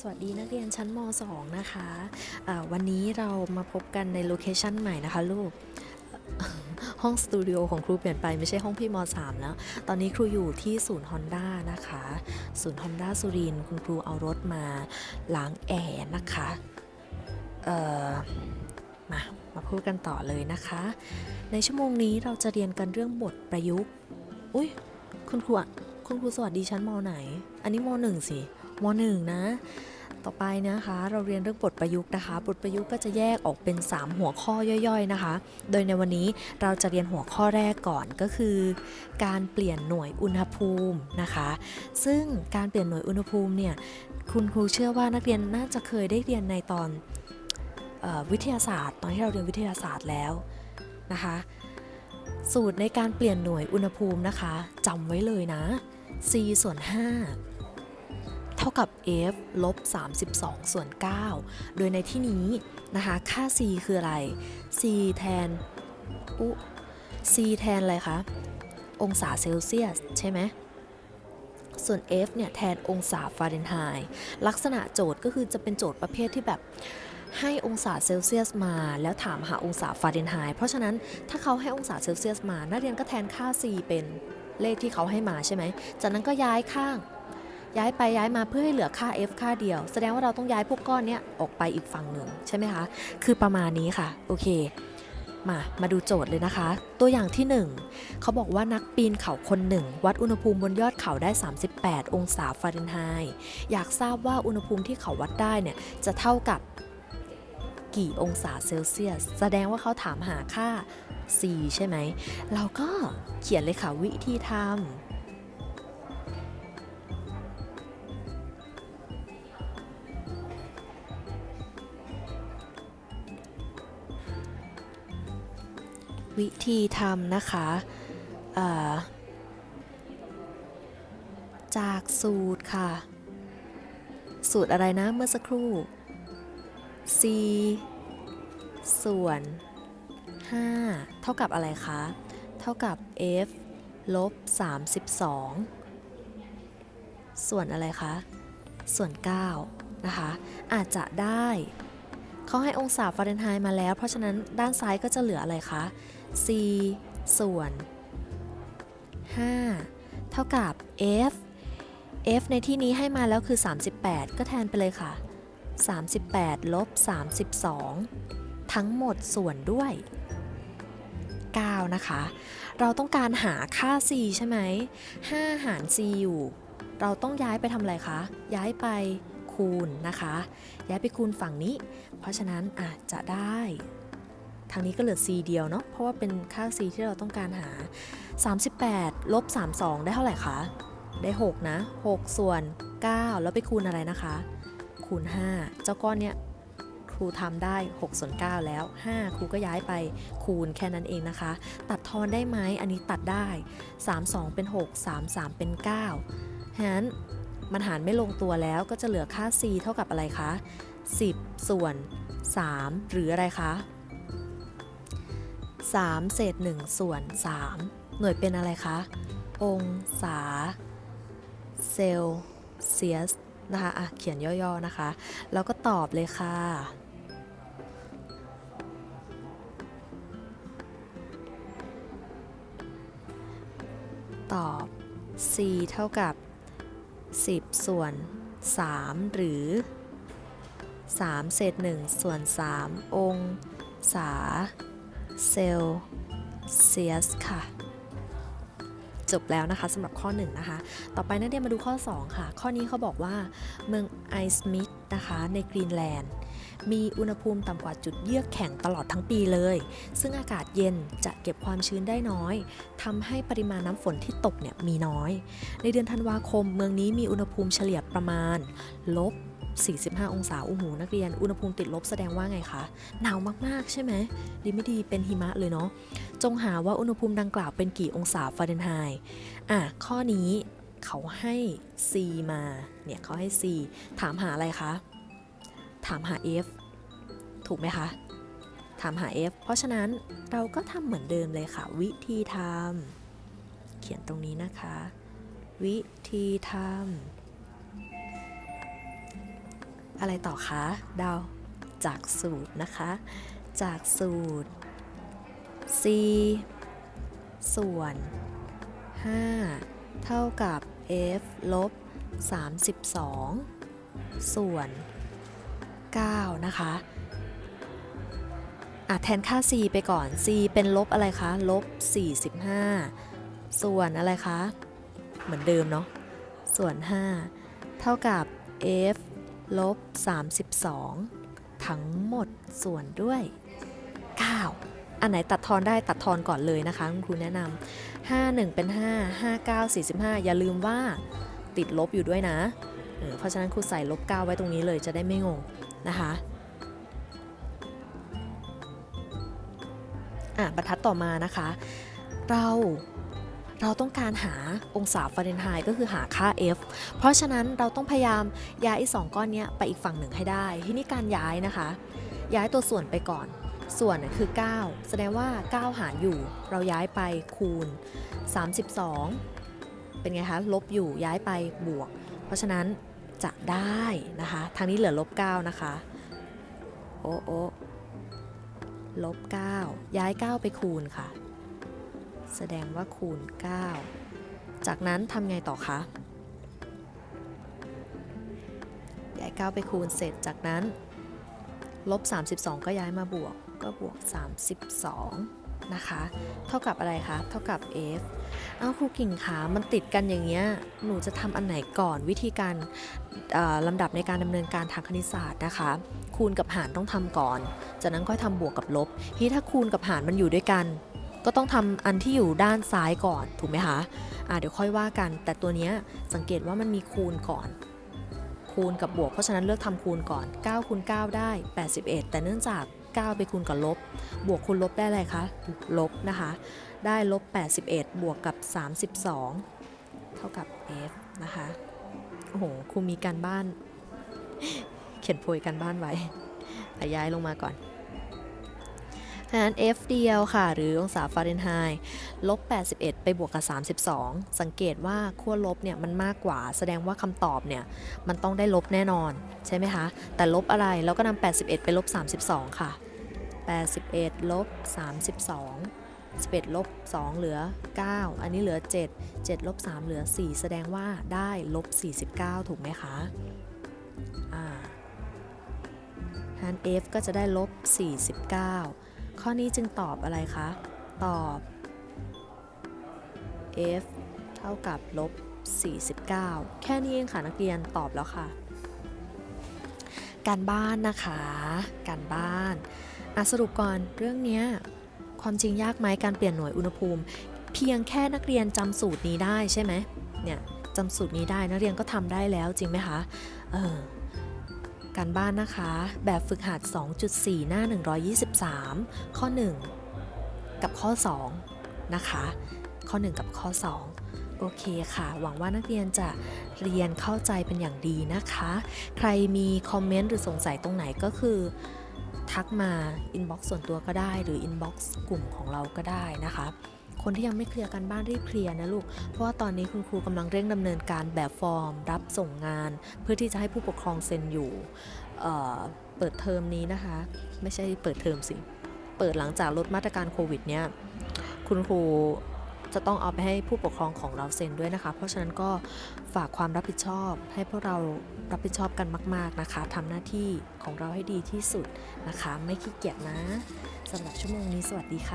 สวัสดีนักเรียนชั้นม .2 นะคะะวันนี้เรามาพบกันในโลเคชันใหม่นะคะลูก ห้องสตูดิโอของครูเปลี่ยนไปไม่ใช่ห้องพี่ม .3 แล้ว ตอนนี้ครูอยู่ที่ศูนย์ฮอนด้านะคะ ศูนย์ฮอนด้าสุรินคุณครูเอารถมาล้างแอร์นะคะมา มาพูดกันต่อเลยนะคะ ในชั่วโมงนี้เราจะเรียนกันเรื่องบทประยุกต์ อุ้ยคุณครูอะคุณครูสวัสดีชั้นมไหน อันนี้มหนึ่งสิ มหนึ่งนะต่อไปนะคะเราเรียนเรื่องบทประยุกต์นะคะ บทประยุกต์ก็จะแยกออกเป็น 3 หัวข้อย่อยๆนะคะ โดยในวันนี้เราจะเรียนหัวข้อแรกก่อนก็คือ การเปลี่ยนหน่วยอุณหภูมินะคะ ซึ่งการเปลี่ยนหน่วยอุณหภูมิเนี่ยคุณครูเชื่อว่านักเรียนน่าจะเคยได้เรียนในตอนออวิทยาศาสตร์ ตอนที่เราเรียนวิทยาศาสตร์แล้วนะคะ สูตรในการเปลี่ยนหน่วยอุณหภูมินะคะจำไว้เลยนะ c ส่วน5 เท่ากับ f ลบ 32 ส่วน 9 โดยในที่นี้นะคะ ค่า c คืออะไร c แทนอุ c แทนอะไรคะ องศาเซลเซียส ใช่ไหมส่วน f เนี่ย แทนองศาฟาเรนไฮต์ลักษณะโจทย์ก็คือจะเป็นโจทย์ประเภทที่แบบให้องศาเซลเซียสมา แล้วถามหาองศาฟาเรนไฮต์เพราะฉะนั้นถ้าเขาให้องศาเซลเซียสมา นักเรียนก็แทนค่า c เป็นเลขที่เขาให้มาใช่ไหม จากนั้นก็ย้ายข้าง ย้ายไปย้ายมาเพื่อให้เหลือค่า f ค่าเดียว แสดงว่าเราต้องย้ายพวกก้อนเนี้ยออกไปอีกฝั่งหนึ่งใช่ไหมคะ คือประมาณนี้ค่ะ โอเค มา มาดูโจทย์เลยนะคะ ตัวอย่างที่ 1 เขาบอกว่านักปีนเขาคนหนึ่ง วัดอุณหภูมิบนยอดเขาได้ 38 องศาฟาเรนไฮต์ อยากทราบว่าอุณหภูมิที่เขาวัดได้เนี่ยจะเท่ากับกี่องศาเซลเซียส แสดงว่าเขาถามหาค่า c ใช่ไหม เราก็เขียนเลยค่ะวิธีทำ วิธีทำนะคะจากสูตรค่ะ สูตรอะไรนะเมื่อสักครู่ c ส่วน 5 เท่ากับอะไรคะ เท่ากับ f ลบ 32 ส่วนอะไรคะ ส่วน 9 นะคะ อาจจะได้ เขาให้องศาฟาเรนไฮต์มาแล้ว เพราะฉะนั้นด้านซ้ายก็จะเหลืออะไรคะ c ส่วน 5 เท่ากับ f f ในที่นี้ให้มาแล้วคือ 38 ก็แทนไปเลยค่ะ 38 ลบ 32 ทั้งหมดส่วนด้วย 9 นะคะ เราต้องการหาค่า c ใช่ไหม5หาร c อยู่ เราต้องย้ายไปทำอะไรคะ ย้ายไป คูณนะคะ ย้ายไปคูณฝั่งนี้ เพราะฉะนั้นอาจจะได้ ทางนี้ก็เหลือ c เดียวเนาะ เพราะว่าเป็นค่า c ที่เราต้องการหา 38 ลบ 32 ได้เท่าไหร่คะ ได้ 6 นะ 6 ส่วน 9 แล้วไปคูณอะไรนะคะ คูณ 5 เจ้าก้อนเนี้ยครูทำได้6ส่วน9แล้ว 5 ครูก็ย้ายไปคูณแค่นั้นเองนะคะ ตัดทอนได้ไหมอันนี้ตัดได้ 3 2 เป็น 6 3 3 เป็น9ฉะนั้น มันหารไม่ลงตัวแล้วก็จะเหลือค่า c เท่ากับอะไรคะ 10 ส่วน 3 หรืออะไรคะ 3 เศษ 1 ส่วน 3 หน่วยเป็นอะไรคะ องศา เซลเซียสนะคะอะเขียนย่อๆนะคะ แล้วก็ตอบเลยค่ะตอบ c เท่ากับ 10 ส่วน 3 หรือ 3 เศษ1ส่วน 3 องศา เซลเซียสค่ะ จบแล้วนะคะสำหรับข้อ 1 นะคะ ต่อไปนักเรียนมาดูข้อ 2 ค่ะ ข้อนี้เขาบอกว่าเมืองไอสมิธนะคะในกรีนแลนด์ มีอุณหภูมิต่ำกว่าจุดเยือกแข็งตลอดทั้งปีเลย ซึ่งอากาศเย็นจะเก็บความชื้นได้น้อยทำให้ปริมาณน้ำฝนที่ตกเนี่ยมีน้อย ในเดือนธันวาคม เมืองนี้มีอุณหภูมิเฉลี่ยประมาณลบ45 องศาอู้หูนักเรียน อุณหภูมิติดลบแสดงว่าไงคะ หนาวมาก ๆ ใช่ไหม ดีไม่ดีเป็นหิมะเลยเนาะ จงหาว่าอุณหภูมิดังกล่าวเป็นกี่องศาฟาเรนไฮต์ อะ ข้อนี้เขาให้ C มา เนี่ยเขาให้ C ถามหาอะไรคะ ถามหา F ถูกไหมคะ ถามหา F เพราะฉะนั้นเราก็ทำเหมือนเดิมเลยค่ะ วิธีทำเขียนตรงนี้นะคะ วิธีทำอะไรต่อคะเดาวจากสูตรนะคะ จากสูตร c ส่วน 5 เท่ากับ f ลบ 32 ส่วน 9 นะคะอะแทนค่า c ไปก่อน c เป็นลบอะไรคะ ลบ 45 ส่วนอะไรคะ เหมือนเดิมเนาะ ส่วน 5 เท่ากับ f ลบ 32 ทั้งหมดส่วนด้วย 9 อันไหนตัดทอนได้ตัดทอนก่อนเลยนะคะคุณครูแนะนำ5 1 เป็น 5 5 9 45 อย่าลืมว่าติดลบอยู่ด้วยนะเออเพราะฉะนั้นครูใส่ลบ 9 ไว้ตรงนี้เลยจะได้ไม่งง นะคะอะบรรทัดต่อมานะคะ เราเราต้องการหาองศาฟาเรนไฮต์ก็คือหาค่า f เพราะฉะนั้นเราต้องพยายามย้ายไอ้สองก้อนนี้ไปอีกฝั่งหนึ่งให้ได้ ที่นี่การย้ายนะคะ ย้ายตัวส่วนไปก่อน ส่วนคือ 9 แสดงว่า 9 หารอยู่ เราย้ายไปคูณ 32 เป็นไงคะ ลบอยู่ย้ายไปบวก เพราะฉะนั้น จะได้นะคะ ทางนี้เหลือลบ9นะคะ โอ้โอ้ลบ9ย้าย 9 ไปคูณค่ะ แสดงว่าคูณ 9 จากนั้นทำไงต่อคะย้าย 9 ไปคูณเสร็จจากนั้นลบ 32 ก็ย้ายมาบวกก็บวก 32 นะคะ เท่ากับอะไรคะ เท่ากับ f เอาครูกิ่งขามันติดกันอย่างเงี้ย หนูจะทำอันไหนก่อนวิธีการลำดับในการดำเนินการทางคณิตศาสตร์นะคะ คูณกับหารต้องทำก่อน จากนั้นค่อยทำบวกกับลบทีถ้าคูณกับหารมันอยู่ด้วยกัน ก็ต้องทำอันที่อยู่ด้านซ้ายก่อน ถูกไหมคะอ่าเดี๋ยวค่อยว่ากัน แต่ตัวเนี้ยสังเกตว่ามันมีคูณก่อน คูณกับบวก เพราะฉะนั้นเลือกทำคูณก่อน9คูณ9ได้ 81 แต่เนื่องจาก 9 ไปคูณกับลบ บวกคูณลบได้อะไรคะ ลบนะคะ ได้ลบ 81 บวกกับ 32 เท่ากับ f นะคะ โอ้โห ครูมีการบ้าน เขียนโพยการบ้านไว้อ่ย้ายลงมาก่อน ดังนั้น f เดียวค่ะ หรือองศาฟาเรนไฮต์ลบ 81 ไปบวกกับ 32 สังเกตว่าขั้วลบเนี่ยมันมากกว่า แสดงว่าคำตอบเนี่ยมันต้องได้ลบแน่นอนใช่ไหมคะ แต่ลบอะไรเราก็นำ81 ไปลบ 32 ค่ะ 81 ลบ 32 11ลบ2เหลือ 9 อันนี้เหลือ 7 7ลบ3เหลือ 4 แสดงว่าได้ลบ 49 ถูกไหมคะ อ่าหาร f ก็จะได้ลบ 49 ข้อนี้จึงตอบอะไรคะ ตอบ f เท่ากับลบ 49 แค่นี้เองค่ะนักเรียนตอบแล้วค่ะ การบ้านนะคะ การบ้านอะสรุปก่อนเรื่องเนี้ยความจริงยากไหมการเปลี่ยนหน่วยอุณหภูมิ เพียงแค่นักเรียนจำสูตรนี้ได้ใช่ไหมเนี่ยจำสูตรนี้ได้นักเรียนก็ทำได้แล้วจริงไหมคะ เออ การบ้านนะคะ แบบฝึกหัด 2.4 หน้า 123 ข้อ 1 กับข้อ 2 นะคะ ข้อ 1 กับข้อ 2 โอเคค่ะ หวังว่านักเรียนจะเรียนเข้าใจเป็นอย่างดีนะคะ ใครมีคอมเมนต์หรือสงสัยตรงไหนก็คือทักมาอินบ็อกซ์ส่วนตัวก็ได้ หรืออินบ็อกซ์กลุ่มของเราก็ได้นะคะ คนที่ยังไม่เคลียร์กันบ้านรีบเคลียร์นะลูก เพราะว่าตอนนี้คุณครูกำลังเร่งดำเนินการแบบฟอร์ม รับส่งงาน เพื่อที่จะให้ผู้ปกครองเซ็นอยู่เเปิดเทอมนี้นะคะ ไม่ใช่เปิดเทอมสิ เปิดหลังจากลดมาตรการโควิดเนี่ยคุณครูจะต้องเอาไปให้ผู้ปกครองของเราเซ็นด้วยนะคะ เพราะฉะนั้นก็ฝากความรับผิดชอบ ให้พวกเรารับผิดชอบกันมาก ๆนะคะทำหน้าที่ของเราให้ดีที่สุดนะคะ ไม่ขี้เกียจนะสำหรับชั่วโมงนี้สวัสดีค่ะ